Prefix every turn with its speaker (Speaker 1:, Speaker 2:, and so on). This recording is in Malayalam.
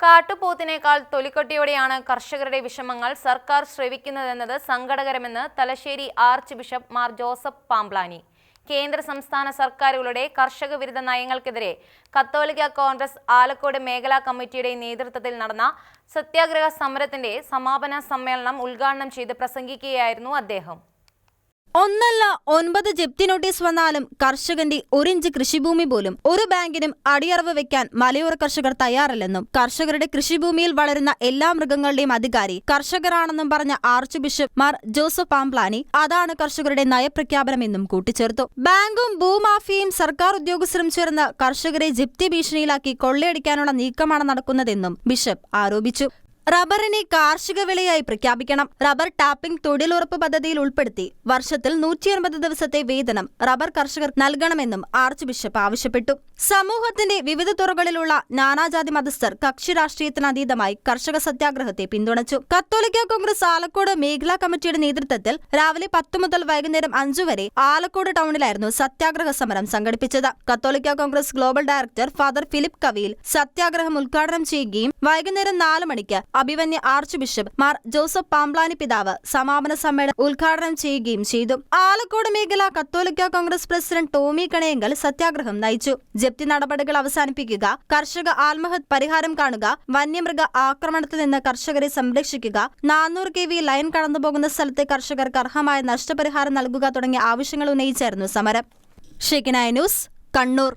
Speaker 1: കാട്ടുപോത്തിനേക്കാൾ തൊലിക്കൊട്ടിയോടെയാണ് കർഷകരുടെ വിഷമങ്ങൾ സർക്കാർ ശ്രവിക്കുന്നതെന്നത് സങ്കടകരമെന്ന് Thalassery archbishop Mar Joseph Pamplany. കേന്ദ്ര സംസ്ഥാന സർക്കാരുകളുടെ കർഷക വിരുദ്ധ നയങ്ങൾക്കെതിരെ കത്തോലിക്ക കോൺഗ്രസ് ആലക്കോട് മേഖലാ കമ്മിറ്റിയുടെ നേതൃത്വത്തിൽ നടന്ന സത്യാഗ്രഹ സമരത്തിന്റെ സമാപന സമ്മേളനം ഉദ്ഘാടനം ചെയ്ത് പ്രസംഗിക്കുകയായിരുന്നു അദ്ദേഹം.
Speaker 2: ഒന്നല്ല ഒൻപത് ജപ്തി നോട്ടീസ് വന്നാലും കർഷകന്റെ ഒരിഞ്ച് കൃഷിഭൂമി പോലും ഒരു ബാങ്കിനും അടിയറവ് വെക്കാൻ മലയോര കർഷകർ തയ്യാറല്ലെന്നും കർഷകരുടെ കൃഷിഭൂമിയിൽ വളരുന്ന എല്ലാ മൃഗങ്ങളുടെയും അധികാരി കർഷകരാണെന്നും പറഞ്ഞ archbishop Mar Joseph Pamplany അതാണ് കർഷകരുടെ നയപ്രഖ്യാപനമെന്നും കൂട്ടിച്ചേർത്തു. ബാങ്കും ഭൂമാഫിയയും സർക്കാർ ഉദ്യോഗസ്ഥരും ചേർന്ന് കർഷകരെ ജപ്തി ഭീഷണിയിലാക്കി കൊള്ളയടിക്കാനുള്ള നീക്കമാണ് നടക്കുന്നതെന്നും ബിഷപ്പ് ആരോപിച്ചു. റബ്ബറിനെ കാർഷിക വിളയായി പ്രഖ്യാപിക്കണം. റബ്ബർ ടാപ്പിംഗ് തൊഴിലുറപ്പ് പദ്ധതിയിൽ ഉൾപ്പെടുത്തി വർഷത്തിൽ നൂറ്റി അൻപത് ദിവസത്തെ വേതനം റബ്ബർ കർഷകർ നൽകണമെന്നും ആർച്ച് ബിഷപ്പ് ആവശ്യപ്പെട്ടു. സമൂഹത്തിന്റെ വിവിധ തുറകളിലുള്ള നാനാജാതി മതസ്ഥർ കക്ഷി രാഷ്ട്രീയത്തിനതീതമായി കർഷക സത്യാഗ്രഹത്തെ പിന്തുണച്ചു. കത്തോലിക്ക കോൺഗ്രസ് ആലക്കോട് മേഖലാ കമ്മിറ്റിയുടെ നേതൃത്വത്തിൽ രാവിലെ പത്ത് മുതൽ വൈകുന്നേരം അഞ്ചു വരെ ആലക്കോട് ടൗണിലായിരുന്നു സത്യാഗ്രഹ സമരം സംഘടിപ്പിച്ചത്. കത്തോലിക്ക Congress global director father Philip Kaviyil സത്യാഗ്രഹം ഉദ്ഘാടനം ചെയ്യുകയും വൈകുന്നേരം നാല് മണിക്ക് അഭിമന്യ archbishop Mar Joseph Pamplany പിതാവ് സമാപന സമ്മേളനം ഉദ്ഘാടനം ചെയ്യുകയും ചെയ്തു. ആലക്കോട് മേഖല കത്തോലിക്ക കോൺഗ്രസ് പ്രസിഡന്റ് ടോമി കണയങ്കൽ സത്യാഗ്രഹം നയിച്ചു. ജപ്തി നടപടികൾ അവസാനിപ്പിക്കുക കർഷക ആത്മഹത്യ പരിഹാരം കാണുക വന്യമൃഗ ആക്രമണത്തിൽ നിന്ന് കർഷകരെ സംരക്ഷിക്കുക നാനൂറ് കെ വി ലൈൻ കടന്നുപോകുന്ന സ്ഥലത്തെ കർഷകർക്ക് അർഹമായ നഷ്ടപരിഹാരം നൽകുക തുടങ്ങിയ ആവശ്യങ്ങൾ ഉന്നയിച്ചായിരുന്നു സമരം. ഷെക്കിനായ ന്യൂസ് കണ്ണൂർ.